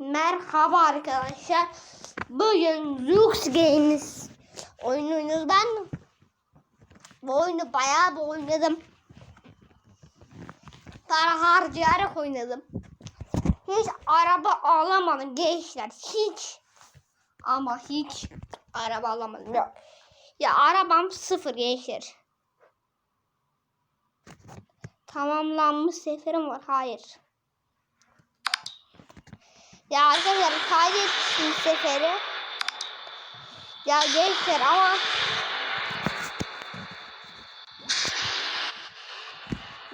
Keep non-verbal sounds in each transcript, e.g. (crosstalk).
Merhaba arkadaşlar. Bugün Lux Games oyunu oynuyoruz. Ben bu oyunu bayağı bir oynadım. Para harcayarak oynadım. Hiç araba alamadım gençler. Hiç. Ama hiç araba alamadım. Yok. Ya arabam sıfır gençler. Tamamlanmış seferim var. Hayır. Ya arkadaşlar kaydettim seferi. Ya gençler ama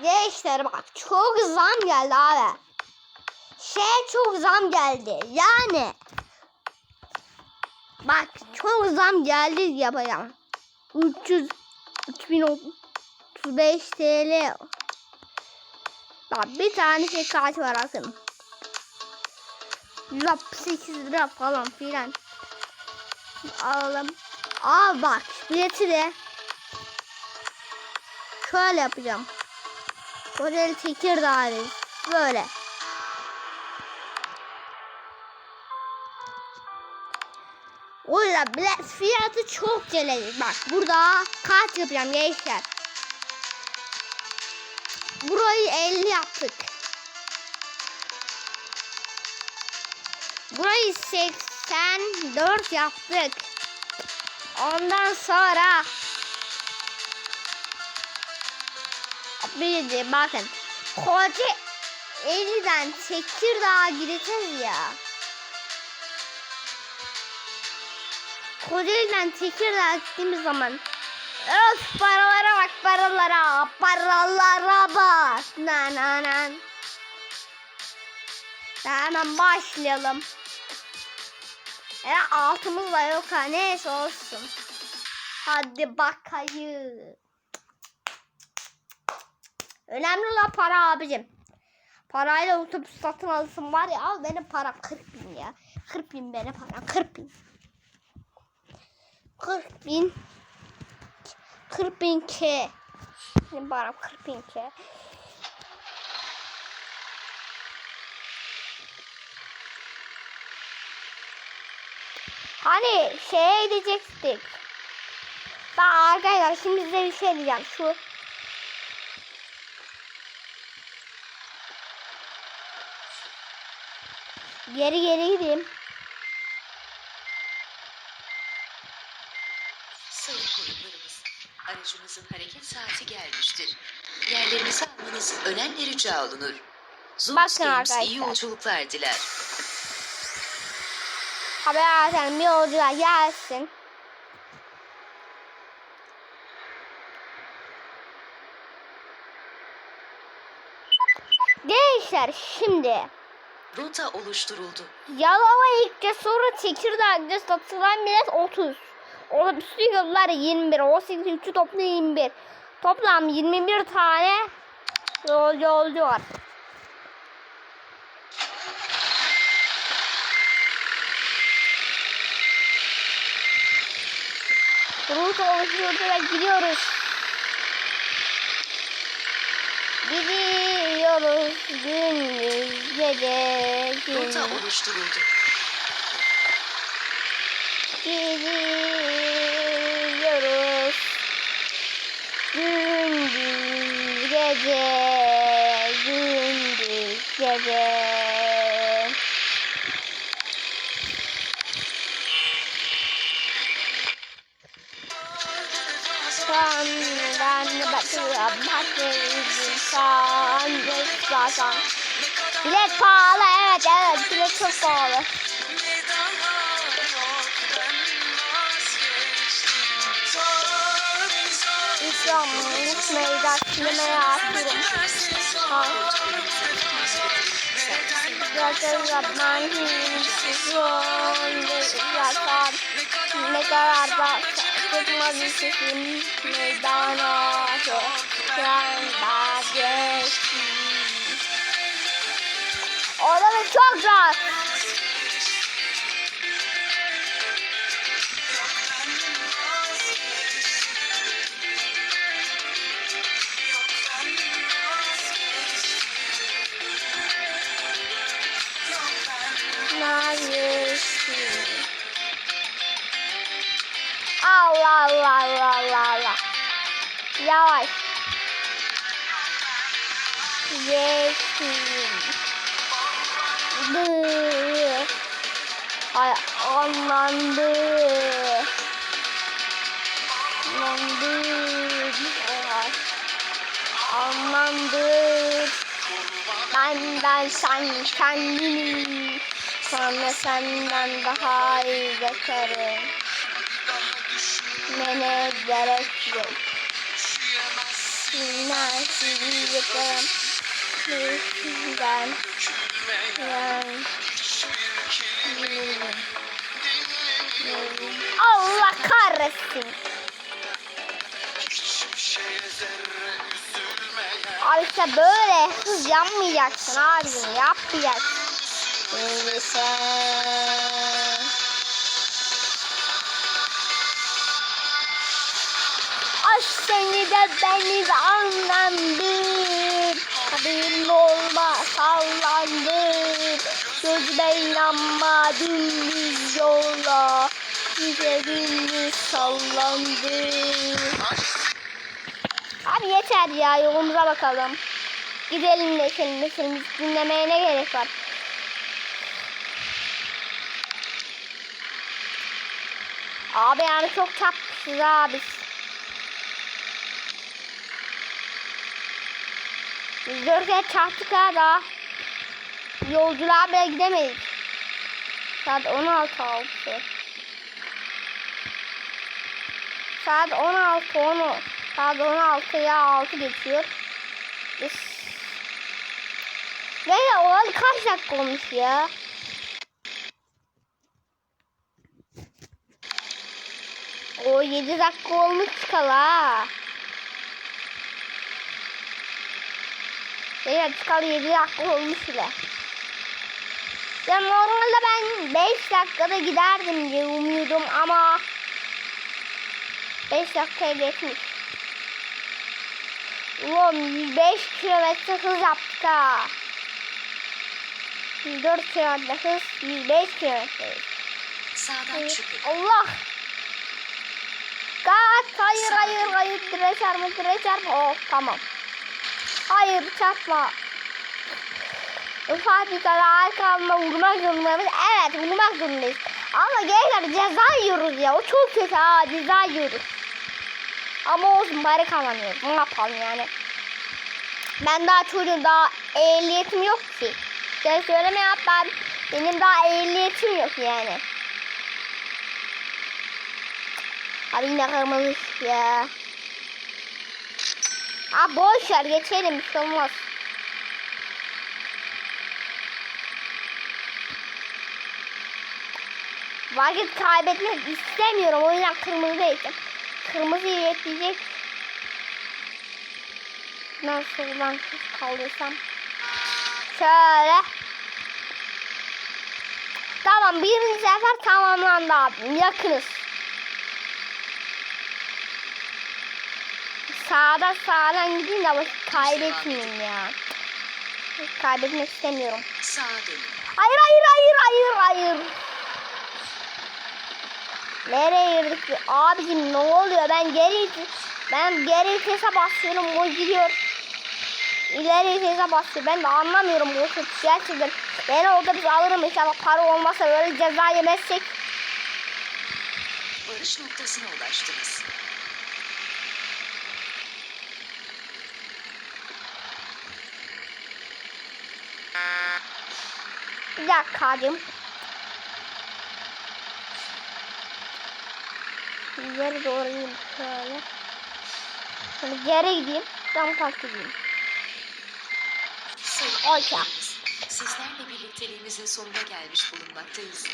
Gençler bak çok zam geldi abi. Şey çok zam geldi. Yani Bak çok zam geldi yapacağım. 300 3035 TL. Bak bir tane şey kart var bakın. 168 lira falan filan. Alalım. Aa bak bileti de şöyle yapacağım. Koreli Tekirdağ böyle. Ola bilet fiyatı çok gelecek. Bak burada kart yapacağım gençler. Burayı 50 yaptık. Burayı 84 yaptık. Ondan sonra bir bakın koca 50'den Tekirdağ'a gideceğiz ya. Kocaeli'den Tekirdağ'a gittiğimiz zaman Öf paralara bak paralara paralara bak na na na Hemen başlayalım. Ya altımız da yok ha neyse olsun. Hadi bakayım. Önemli olan para abicim. Parayla otobüs satın alırsın var ya al benim para 40 bin ya. 40 bin benim para 40 bin. 40 bin. 40 bin K. Benim param 40 bin K. Hani şeye gidecektik. Bak arkadaşlar şimdi size bir şey diyeceğim. Şu Geri geri gideyim. Sayın konuklarımız, aracımızın hareket saati gelmiştir. Yerlerinizi almanız önemli rica olunur. Zoom Bakın iyi yolculuklar diler. Haber atan bir yolcular gelsin. Gençler şimdi Rota oluşturuldu. Yalova ilk sonra Tekirdağ gideceğiz. Satılan bilet 30. Otobüslü yollar 21. 18 3'ü toplam 21. Toplam 21 tane yolcu, yolcu var. Rut oluşturdu ve gidiyoruz. Gidiyoruz gündüz gece Rota gündüz. oluşturuldu. Gidiyoruz gündüz gece sen Bilet pahalı evet evet bilet çok pahalı. İslam'ın meydan sinemaya atıyorum. Zaten yapman hissizon Zaten ne kadar da tutmaz sesim meydana Çoktan da çok rahat. Allah Allah Allah Allah Allah. Yavaş. Geçsin. Dı. Ay anlandı. Anlandı. Anlandı. Benden sen kendini sonra senden daha iyi bakarım. Mene gerek yok. Sinan sizi yaparım. Sizden yani. Allah kahretsin. Abi işte böyle hız yapmayacaksın abicim yapmayacaksın. Şimdi sen... Aşk seni de beni de anlandır. Haberin olma sallandır. Gözüme inanma dümdüz yolla. Bize dümdüz sallandır. Abi yeter ya yolumuza bakalım. Gidelim neşelim neşelim dinlemeye ne gerek var? Abi yani çok çarpmışız abi. Biz dört kere çarptık ha daha. Yolculuğa bile gidemedik. Saat 16 6. Saat 16 10. Saat 16'ya 6 geçiyor. Biz... Neyse olan kaç dakika olmuş ya? O 7 dakika olmuş çıkala. Evet çıkalı 7 dakika olmuş bile. Ya normalde ben 5 dakikada giderdim diye umuyordum ama 5 dakikaya geçmiş. Ulan 5 kilometre hız yaptık ha. 4 kilometre hız 105 kilometre. Sağdan çıkın. Allah. Kaç hayır hayır hayır dire çarpma dire çarpma. Oh tamam. Hayır çarpma. Fabrikada arkamda vurmak zorundayız. Evet vurmak zorundayız. Ama gençler ceza yiyoruz ya. O çok kötü ha ceza yiyoruz. Ama olsun bari kazanıyoruz. Ne yapalım yani. Ben daha çocuğum daha ehliyetim yok ki. Sen söyleme yap ben. Benim daha ehliyetim yok yani. Abi yine kırmızı ya. Abi boş ver geçelim bir şey olmaz. Vakit kaybetmek istemiyorum. O yüzden kırmızı değildim. Kırmızıyı bekleyecek. Nasıl ben kaldırsam. Şöyle. Tamam birinci sefer tamamlandı abi. Yakınız. Sağda sağdan gideyim de vakit kaybetmeyeyim ya. Kaybetmek istemiyorum. Hayır hayır hayır hayır hayır. Nereye girdik? Abicim ne oluyor? Ben geri ben geri vitese basıyorum o gidiyor. İleri vitese basıyor. Ben de anlamıyorum bu kötü gerçekten. Ben orada biz alırım inşallah para olmasa böyle ceza yemezsek. Varış noktasına ulaştınız. Bir dakika abim. Geri doğru gideyim şöyle. Şöyle geri gideyim. Ben park edeyim. Okey. Sizlerle birlikteliğimizin sonuna gelmiş bulunmaktayız.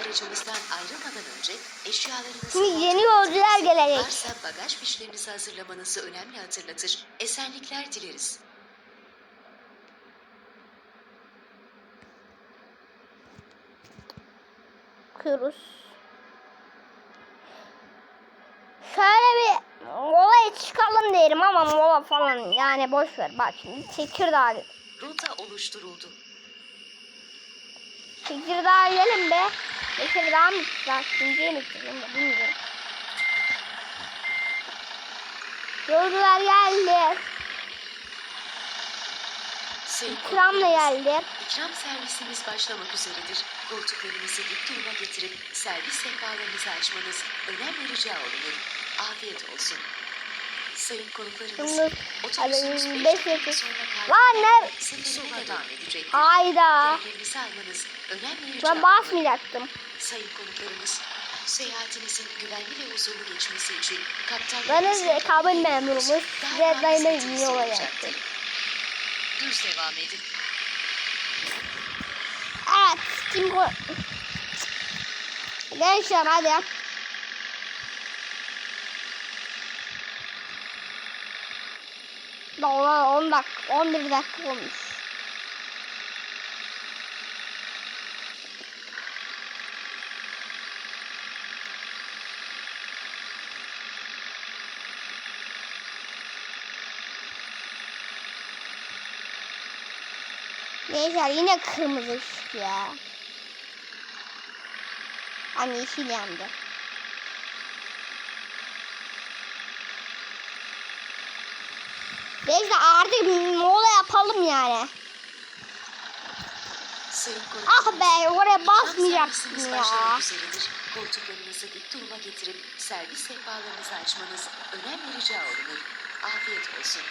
Aracımızdan ayrılmadan önce eşyalarınızı... Şimdi yeni yolcular gelecek. Varsa bagaj fişlerinizi hazırlamanızı önemli hatırlatır. Esenlikler dileriz. Bakıyoruz. Şöyle bir molaya çıkalım derim ama mola falan yani boş ver. Bak şimdi Tekirdağ. Rota oluşturuldu. Tekirdağ yiyelim be. Tekirdağ mı gideceğiz? Şimdiye mi da bilmiyorum. Yolcular geldi. İkramla konuklarımız, geldi. İkram servisimiz başlamak üzeredir. Koltuklarınızı dik duruma getirip servis sehpalarınızı açmanız önemli rica olunur. Afiyet olsun. Sayın otobüsümüz hadi 5 beş dakika sonra kalkıp seferine devam edecektir. Hayda. Yerlerinizi almanız önemli rica Ben basmayacaktım. Sayın konuklarımız, seyahatinizin güvenli ve huzurlu geçmesi için Ben kaptanlarınızın de kabul memurumuz. iyi olacaktır. olacaktır. Düz devam edin. Kim ko... Gençler hadi. Daha 10 dakika, 11 dakika olmuş. Gençler yine kırmızı ışık ya. Hani yeşil yandı. Neyse artık mola yapalım yani. Ah be oraya basmayacaktım ya. Koltuklarınızı dik duruma getirip servis sehpalarınızı açmanız önemli rica olunur. Afiyet olsun.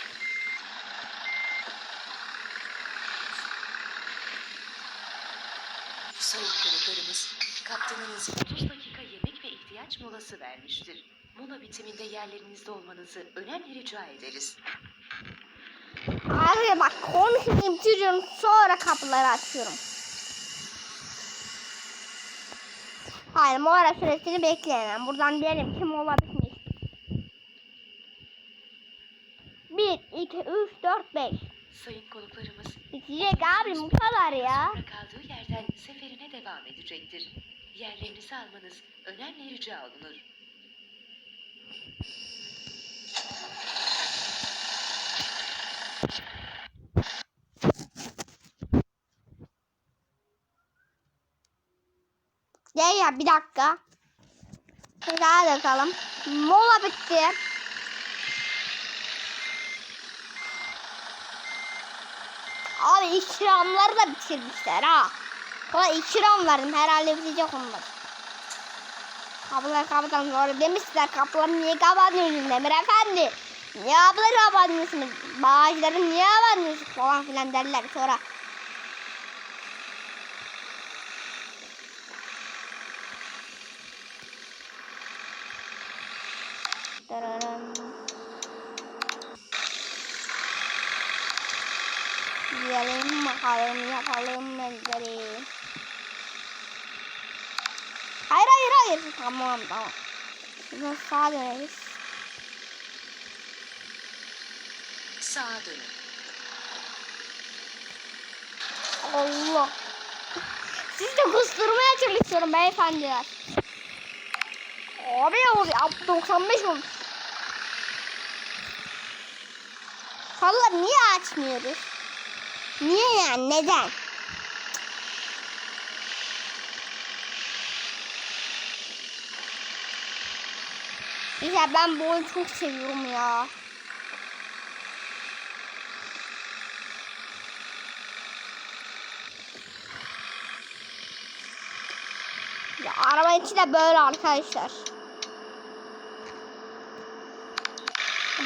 Sayın konuklarımız, kaptanınız 30 dakika yemek ve ihtiyaç molası vermiştir. Mola bitiminde yerlerinizde olmanızı önemli rica ederiz. Abi bak konuşayım çocuğum sonra kapıları açıyorum. Hayır mola süresini bekleyemem. Buradan diyelim ki mola bitmiş. 1, 2, 3, 4, 5. Sayın konuklarımız, Bitecek abi bu kadar ya. Kaldığı yerden seferine devam edecektir. Yerlerinizi almanız önemli rica olunur. Gel ya bir dakika. Daha bakalım. Mola bitti. Abi ikramları da bitirmişler ha. Valla ikram verdim herhalde bitecek onlar. Kapıları kapatalım sonra demişler kapıları niye kapatıyorsunuz Demir Efendi? Niye kapıları kapatmıyorsunuz? Bağışları niye kapatmıyorsunuz falan filan derler sonra. Dararam. Gidelim bakalım yapalım menzeri. Hayır. Tamam tamam. Şimdi sağa döneriz. Sağa dönün. Allah. Siz de kusturmaya çalışıyorum beyefendiler. Abi ya 95 olmuş. Fallar niye açmıyoruz? Niye yani neden? Ya ben bu oyunu çok seviyorum ya. Ya araba içi de böyle arkadaşlar.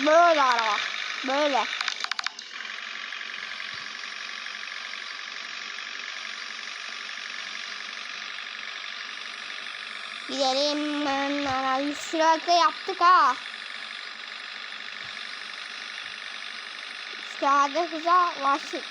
Böyle araba. Böyle. Gidelim. Yüz süratle yaptık ha. Sade hıza ulaştık.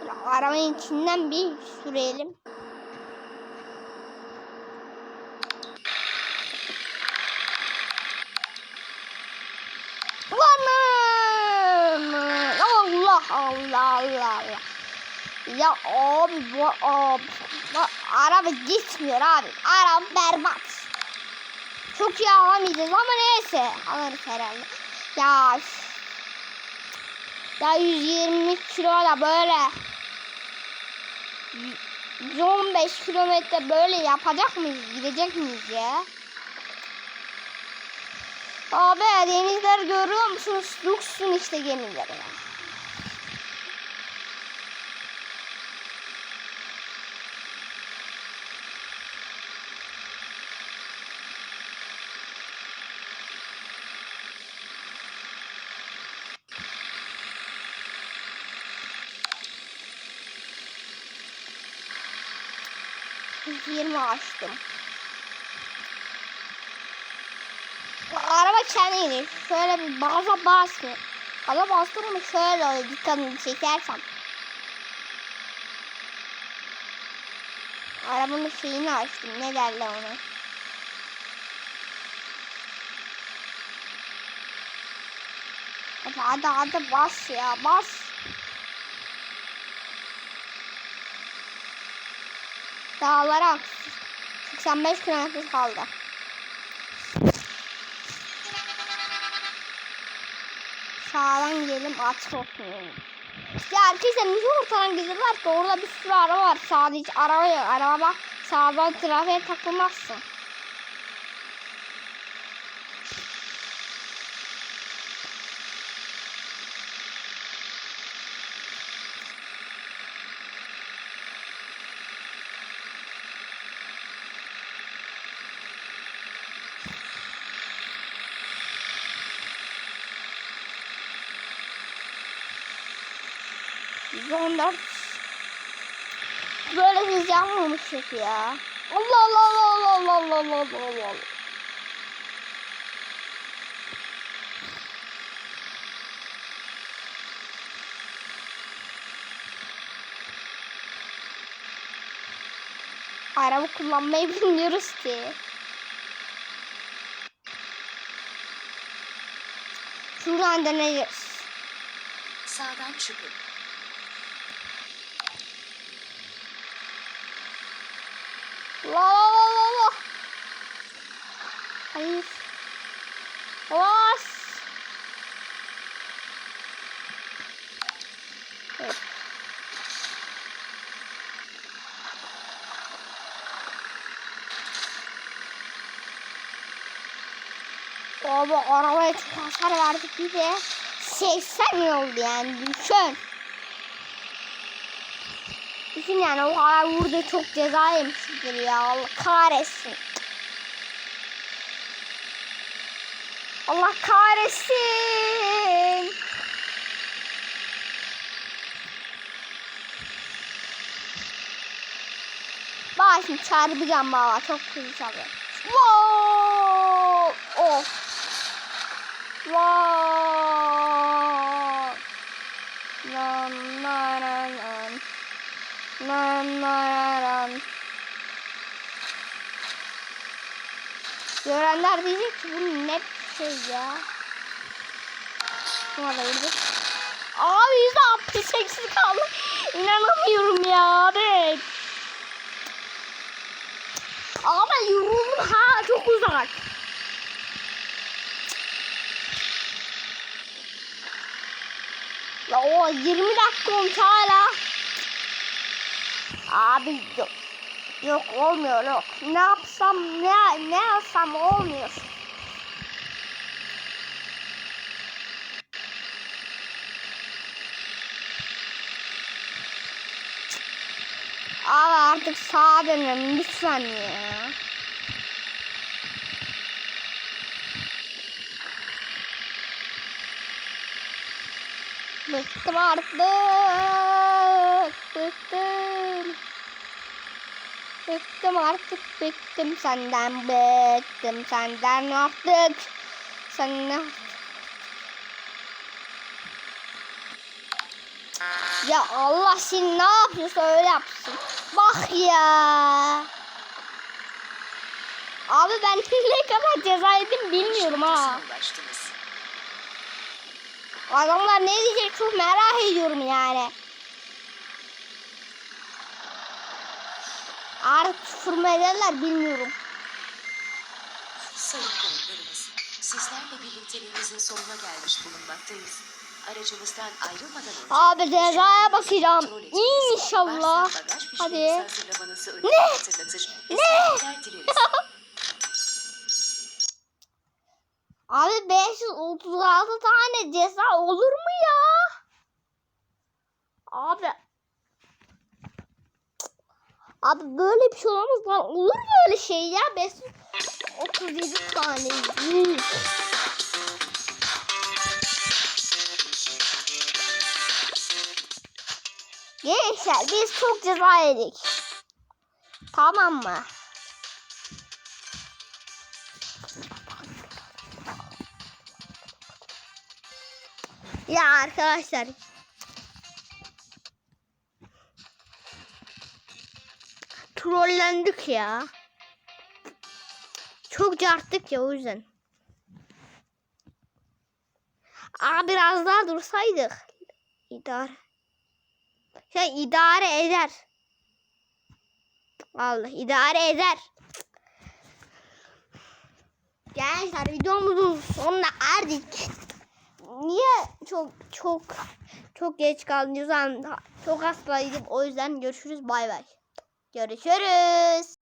Böyle Arabanın içinden bir sürelim. Lan! Oh! Allah Allah Allah. Ya abi bu abi. bu araba gitmiyor abi. Araba berbat. Çok iyi alamayacağız ama neyse. Alırız herhalde. Ya ya 120 kilo da böyle 115 kilometre böyle yapacak mıyız? Gidecek miyiz ya? Abi denizler görüyor musunuz? Lux'un işte gemileri. ya. Yirmi açtım. Araba kendini şöyle bir baza basmıyor. Gaza bastım mı şöyle oluyor dikkatini çekersem. Arabanın şeyini açtım. Ne derler ona? Hadi hadi bas ya bas. Dağlara 85 kilometre kaldı. Sağdan gidelim açık olsun. Ya arkadaşlar niye ortadan gidiyorlar ki orada bir sürü araba var. Hiç araba yok. Araba bak sağdan trafiğe takılmazsın. Zonda böyle hız yapmamıştık ya. Allah Allah Allah Allah Allah Allah Allah Allah. Araba kullanmayı bilmiyoruz ki. Şuradan deneyeceğiz. Sağdan çıkın. La la la la la. Hayır. Bas. Evet. Abi arabaya çok hasar verdik bir de 80 yıl oldu yani düşün. Düşün yani o kadar vurdu çok ceza yemiştir ya Allah kahretsin. Allah kahretsin. Bak şimdi çarpacağım baba çok hızlı çarpıyor. Wow! Oh. Wow! Lan lan lan lan. Lan. Görenler diyecek ki bu ne şey ya. Buna da vurdu. Abi yüzde altmış eksik kaldı. İnanamıyorum ya abi. Ama yoruldum ha çok uzak. La o 20 dakika olmuş hala. Abi yok. Yok olmuyor yok. Ne yapsam ne ne yapsam olmuyor. Abi artık sağa dönelim lütfen ya. Bıktım artık. Bıktım. Bıktım artık. Bıktım senden. Bıktım senden artık. Sen ne Ya Allah seni ne yapıyorsa öyle yapsın. Bak ya. Abi ben (laughs) ne kadar ceza yedim bilmiyorum ha. Adamlar ne diyecek çok merak ediyorum yani. Artık küfür mü ederler bilmiyorum. Sayın konuklarımız, sizlerle birlikteliğimizin sonuna gelmiş bulunmaktayız. Aracımızdan ayrılmadan önce... Abi cezaya bakacağım. etmenizi, İnşallah. Hadi. Ne? Ne? (laughs) Abi 536 tane ceza olur mu ya? Abi. Abi böyle bir şey olamaz lan. Olur mu öyle şey ya? 537 tane. Gençler biz çok ceza yedik. Tamam mı? Ya arkadaşlar. Trollendik ya. Çok carttık ya o yüzden. Aa biraz daha dursaydık. İdare. Şey idare eder. Allah idare eder. Gençler videomuzun sonuna erdik. Niye çok çok çok geç kaldınız? Çok hastaydım. O yüzden görüşürüz. Bay bay. Görüşürüz.